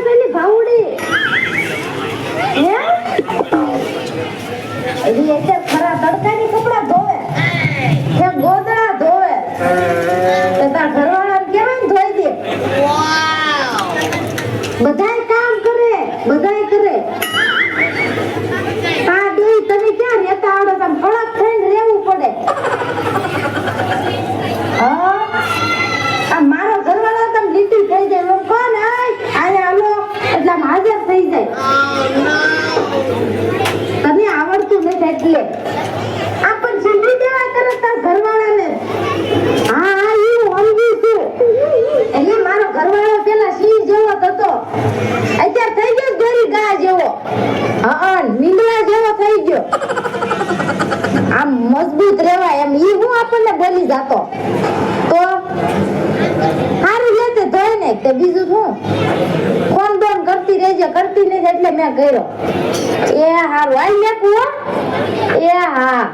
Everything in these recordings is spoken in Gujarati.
છે એની ભાવડી હે એની એટલે ખરા તડકાની કપડા ધોવે કે ગોદડા ધોવે તો તાર ઘરવાળાને કહેવાય ને ધોઈ દે બધાય કામ કરે બધાય કરે આ બે તમે ક્યાં રહેતા આવડો તમે કડક થઈને રહેવું પડે હા આ મારો ઘરવાળો તમે લીટી થઈ જાય એમ કોણ આય આયા હાલો એટલે આમ હાજર થઈ જાય તને આવડતું નથી એટલે આ પણ સમજી દેવા કરે તાર ઘરવાળાને હા હા ઈ હું સમજી છું એટલે મારો ઘરવાળો પેલા સિંહ જેવો જ હતો અત્યારે થઈ ગયો ગરી ગા જેવો હા નીંદડા જેવો થઈ ગયો આમ મજબૂત રહેવાય એમ ઈ હું આપણને બોલી જાતો. તો સારું લેતે ધોઈ ને તે બીજું શું? ફોન બોન કરતી રહેજે કરતી નહીં એટલે મેં કર્યો. એ હારું. આઈ લે કુવો. એ હા.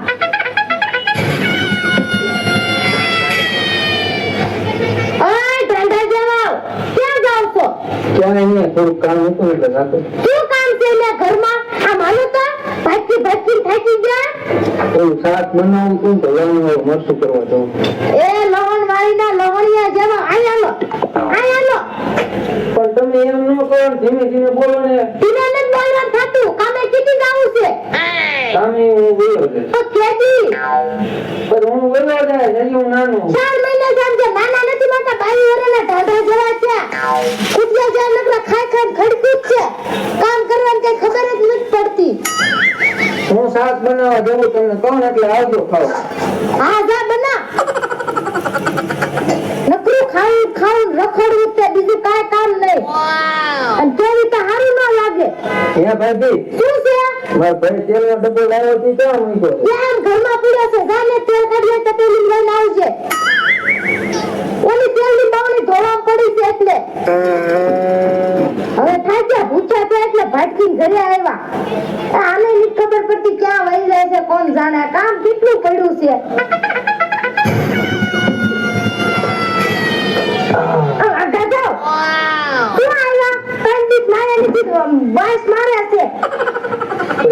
ક્યાં જાવ છો? ક્યાં નહીં થોડું કામ હતું એટલે જાતો. શું કામ છે લે ઘરમાં આ માનો ભાગી ભાગી થાકી ગયા? થોડું સાત બનાવું છું તો લણવું મસ્ત કરવા દો એ લવણ વાળીના લવણિયા જેવા આયા લો આયા લો પણ તમે એમ ન કરો ધીમે ધીમે બોલો ને. ધીમે ન બોલવા થાતું કામે કીધી જાવું છે. કામે હું બોલો છે? તો કેદી? પણ હું બોલો જાય હજી હું નાનો. ચાર મહિને સમજે નાના બાઈ વરેલા ઢાઢા જેવા છે ઉઠ્યા જ્યાં નકરા ખાઈ ખાઈ ખડકું છે. કામ કરવાની કઈ ખબર જ નથી પડતી. હું શાક બનાવવા જવું તમને કહું ને એટલે આવજો ખાવ હા જા બના. નકરું ખાવું ખાવું રખડવું છે બીજું કાંઈ કામ નહીં. અને તેવી તો હારું ન લાગે. હે ભાભી? શું છે? મારા ભાઈ તેલનો ડબ્બો લાવ્યો હતી તો મૂક્યો છે? ઘરમાં પડ્યો છે. જાને તેલ કાઢીએ તો પેલી લઈને આવજે. ઓલી તેલની બાવણી ધોવામ પડી છે એટલે. હવે થાક્યા ભૂખ્યા છે એટલે ભાટકીને ઘરે આવ્યા. આને ની ખબર પડતી ક્યાં વહી જાય છે કોણ જાણે કામ કેટલું પડ્યું છે? મારે છે.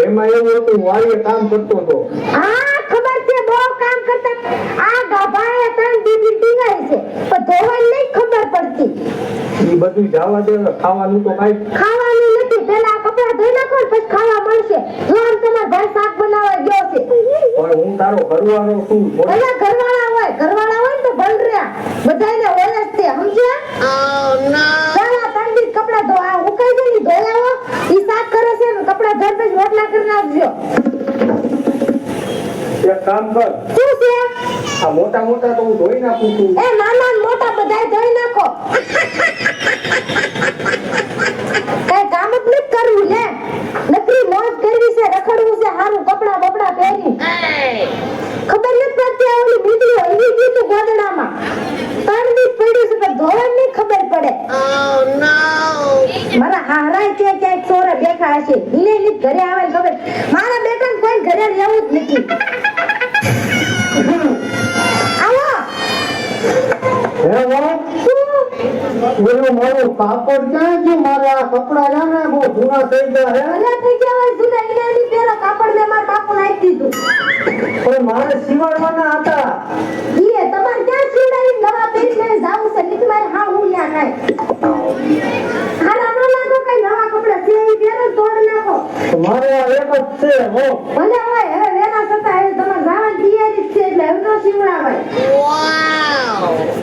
એમાં એવું હતું વાડીએ કામ કરતો હતો. આ ખબર છે બહુ કામ કરતા. આ દીદી છે. પણ ધોવાની નહીં ખબર પડતી. એ બધું જવા દે ને ખાવાનું તો કાઈ ખાવાનું નથી. પેલા કપડા ધોઈ નાખો પછી ખાવા મળશે. જો આમ તમારા ભાઈ શાક બનાવવા ગયો છે. પણ હું તારો ઘરવાળો છું થોડું ઘરવાળા હોય. ઘરવાળા હોય તો બન રહ્યા બધાને હોય છે સમજ્યા? ત્રણ દીક કપડા ધો. આ ઉકાઈ દે ની આવો ઈ શાક કરે છે ને કપડા ધોઈ પછી રોટલા કરી નાખજો. એક કામ કર. આ મોટા મોટા તો હું ધોઈ નાખું છું. એ નાના ને મોટા બધાય ધોઈ નાખો. કઈ કામ જ નથી કરવું લે નકરી મોજ કરવી છે, રખડવું છે, હારું કપડા બપડા પહેરી. ખબર નથી પડતી આ ઓલી હલવી ગઈ તું ગોદડામાં. ત્રણ દિવસ પડ્યું છે, પણ ધોવાની ખબર પડે. મારા હારાય કે ક્યાંક ચોર બેઠા હશે. લીલે ની ઘરે આવે ને ખબર. મારા બેટા કોઈ ઘરે રહેવું જ નથી. વાહ કાપડ ક્યાં ગયો મારા આ કપડા ને બહુ જૂના થઈ ગયા હે? ભલે થઈ ગયા હોય જૂના ઈનાની પેલો કાપડ મેં મારા બાપુ નાખી દીધું. પણ મારે સીવડવાના હતા. ઈએ તમારે ક્યાં સીવડાવી નવા પેન્ટ લઈને જાવું છે? હા હું ન્યા કાંઈ હારા ન લાગો કઈ નવા કપડા. છે પહેરો તોડ નાખો. મારે આ એક જ છે હો. ભલે હોય હવે વેલા થતા હવે તમારે જવાની તૈયારી જ છે એટલે હવે ન સીવડાવાય.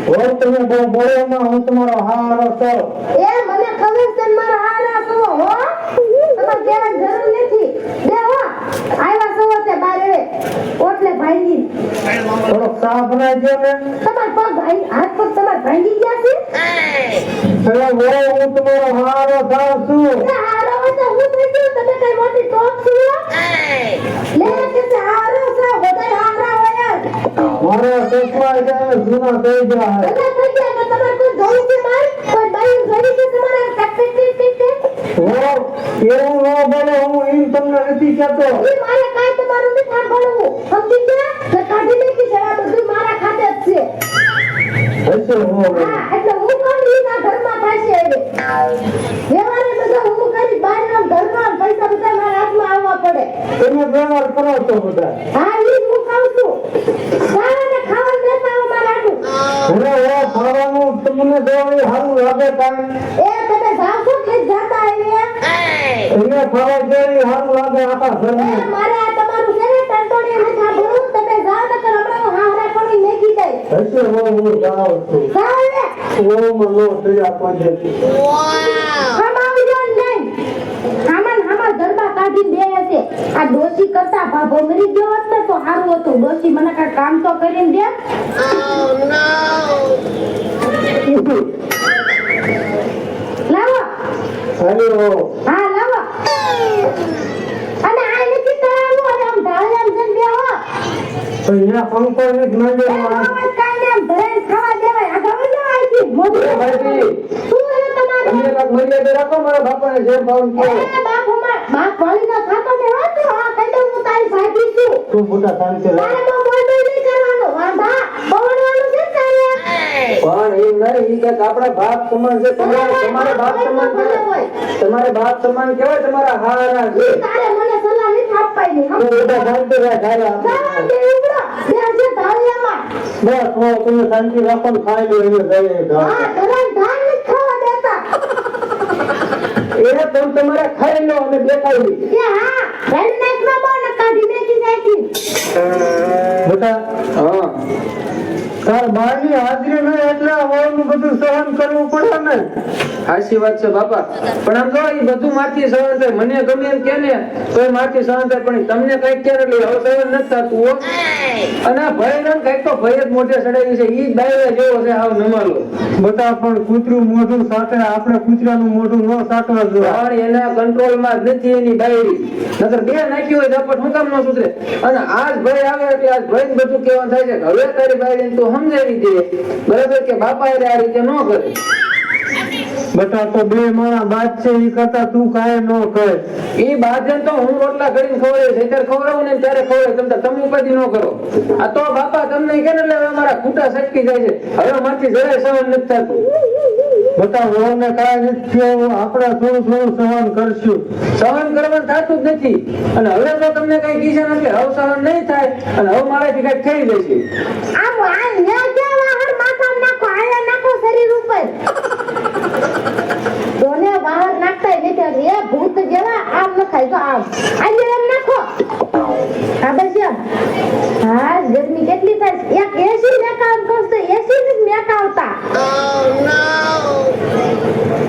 હો તમે બહુ બોલોમાં હું તમારો હારો છો એ મને ખબર છે મારા છો હો. તમારે કહેવાની જરૂર નથી. બે હો. આવ્યા છો તે બાર. ઓટલે ભાંગી. થોડોક ચા બનાવી ને. તમાર પગ ભાઈ હાથ પગ તમાર ભાંગી ગયા છે? અરે બહુ હું તમારો હારો થાવ છું. હારો તો હું થઈ ગયું. તમે કઈ મોટી ટોપ છો? ચશ્મા જાય જૂના થઈ ગયા તમારે કોઈ જવું છે માર? કોઈ બાઈ જોઈ છે તમારે ટક ટક ટક ટક ઓ એવું ન બોલો હું એમ તમને નથી કહેતો. મારે કાંઈ તમારું નથી સાંભળવું સમજી ગયા ને કાઢી નાખી છે આ બધું મારા ખાતે જ છે હશે હો હા એટલે હું કોણ લીધા ઘરમાં થશે હવે વ્યવહારે છો બધા હા ઈ જ હું કહું છું જાઓ ને ખાવાનું લેતા આવો મારા હાટુ. અરે ઓ ખાવાનું તમને લાગે એ તમે છો કે જાતા એને લાગે એ મારે આ તમારું છે ને તમે જાઓ ને હમણાં હું હાવરા કરી મેકી હશે હું હું જાઉં છું. ઓ મનો આવી જાઓ ને નહીં હામાં ને હામાં ગરબા કાઢીને બે હશે આ ડોશી કરતા ભાભો મરી ગયો હોત ને તો સારું હતું. ડોશી મને કાંઈ કામ તો કરીને દે. લાવો. હાલો હા લાવો. અને આ નથી કરાવવું અને આમ ઢાળે આમ જઈને બેહો. તો અહીંયા પંખો ને જ ના એ દેવા ને આમ ખાવા દેવાય. આ ગમે જાઓ અહીંથી. મોઢું એ શું છે તમારું? તમે મર્યાદા રાખો મારા બાપાને જેમ ભાવ બાપ થતો ને હો તો આ કહી દઉં હું તારી તું મોટા નહીં કરવાનું. વાંધા? છે તારે? પણ એ નહીં કે આપણા બાપ સમાન છે. તમારે તમારે બાપ સમાન કહેવાય? તમારે બાપ સમાન કહેવાય તમારા હારા છે. તારે મને સલાહ નથી આપવાની હમ હું બધા શાંતિ રહે દે છે ધારિયામાં. બસ હો તમે શાંતિ રાખો ને ખાઈ લો એને જઈએ. હા ઘરે ધાન નથી ખાવા દેતા. એ તમે તમારે ખાઈ લો અને દેખાડી કે હા રેડ નાઈટમાં બહુ ને કાઢી મેકી નાખી બેટા હા તાર બાની હાજરી ન એટલે આવવાનું બધું સહન કરવું પડે ને. સાચી વાત છે બાપા. પણ આમ જો એ બધું મારથી સહન થાય. મને ગમે એમ કે ને તો એ મારથી સહન થાય. પણ તમને કંઈક ક્યારે એટલે હવે સહન નથી થતું હો. અને આ ભય કંઈક તો ભય જ મોઢે ચડાવી છે. ઈ જ જેવો છે હાવ નમાલો. બધા પણ કૂતરું મોઢું સાથે આપણે કૂતરાનું મોઢું ન સાટવા જોઈએ. પણ એના કંટ્રોલમાં જ નથી એની બાયરી નકર બે નાખી હોય તો આપણે હું કામ ન સુધરે? અને આજ ભય આવે એટલે આજ ભય બધું કેવા થાય છે કે હવે તારી બાયરી તું સમજાવી દે બરાબર કે બાપા એ આ રીતે ન કરે. બેટા તો બે માણા બાદ છે એ કરતા તું કાંઈ ન કર. ઈ બાજન તો હું રોટલા કરીને ખવડાવીશ અત્યારે ખવડાવું ને ત્યારે ખવડે તમે તમે ઉપાધિ ન કરો. આ તો બાપા તમને કે ને એટલે અમારા મારા ખૂટા સટકી જાય છે. હવે મારથી જરાય સહન નથી થતું. બેટા વહુને કાંઈ નથી આપણે થોડું થોડું સહન કરશું. સહન કરવાનું થતું જ નથી. અને હવે તો તમને કઈ કીધા નથી હવે સહન નહીં થાય, અને હવે મારાથી કઈ થઈ જશે આ ન્યા નાખો આયા શરીર ઉપર. દોને બહાર નાખતા ભૂત જેવા આમ નખાય તો આમ આજે એમ નાખો હા બસ એમ હા ગરમી કેટલી થાય એક એસી મેકાવ કહું તો એસી જ મેકાવતા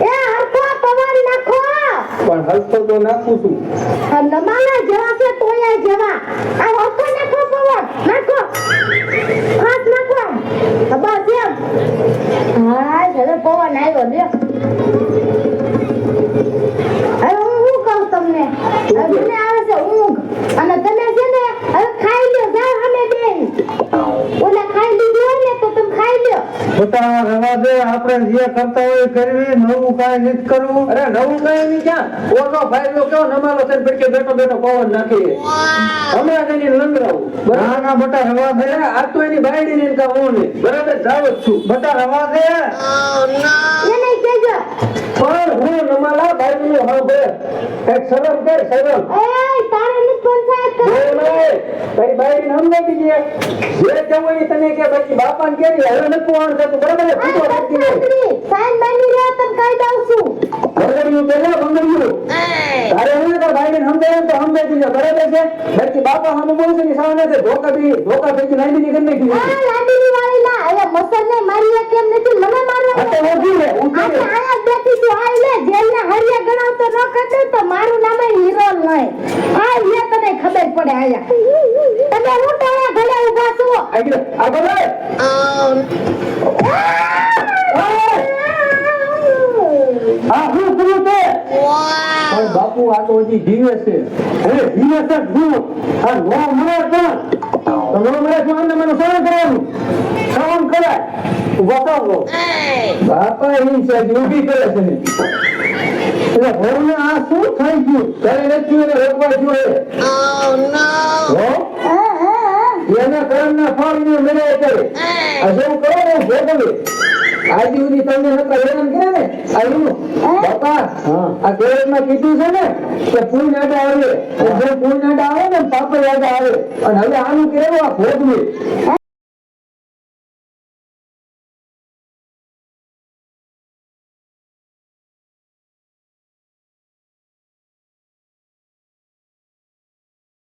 એ હરખો પવન નાખો પણ હલકો તો નાખું છું આ નમાલા લ્યો બેટા રવા દે આપણે જે કરતા હોય કરવી નવું કાંઈ નથી કરવું. અરે નવું કઈ નહીં ક્યાં? ઓનો ભાઈ કેવો નમાલો થઈને પડકે બેઠો બેઠો પવન નાખી હમણાં જ એની લંગરાવું ના ના બેટા રવા દે અરે આ તો એની બાયડી ને કા હું ને બરાબર? જાવ જ છું. બેટા રવા દે એને પણ હું નમાલા ભાઈ નું હા બે કંઈક શરમ કર શરમ. એ તારે નથી પંચાયત બોલ કરવાની ભાઈ, તારી બાયડી ને સમજાવી દીધી જે એ તને કે બાકી બાપા ને કે હવે નથી પોવાનું થતું બરાબર ને? ફૂટો કરતી હોય. સાઈન બની રહ્યા તને કહી દઉં છું. ભંગડિયું પેલા ભંગડિયું. તારે હું તાર બાયડી ને સમજાવે તો સમજાવી દીધો બરાબર છે? બાકી બાપા સામે બોલું છે ને સામે નથી. ધોકા બી ધોકા ભેગી નાઈ નાખી આ લાડીની વાળી ના હવે મસર ને મારી કેમ નથી મને મારવા આ તો ઊભી રે રહે. આયા બેઠી છું આ લે જેલ ને હરિયા ગણાવતો ન કરતો તો મારું નામ હીરો નહીં. આ લે તને ખબર પડે આયા. તમે હું ભલે ઊભા છો. આગળ આ બોલે આ હું કર્યું તે પણ બાપુ આ તો હજી જીવે છે. અરે ધીરે છે હું આ નો મળે પણ. તો નો મળે તો મને સહન કરવાનું. સહન કરાય બતાવો બાપા એ છે ડ્યુટી કરે છે. એટલે આ શું થઈ ગયું? તારે નથી એને રોકવા જોઈએ. હો? હા હા? હા એના કર્મના ફળ ને મળે કરે આ જેવું કરો ને ભોગવે આજ તમને નતા હેરાન કરે ને? આ બાપા આ કેરળમાં કીધું છે ને કે પૂર્ણ આડા આવે જે પૂર્ણ આડા આવે ને બાપા યાદ આવે. અને હવે આનું કેવું આ ભોગવી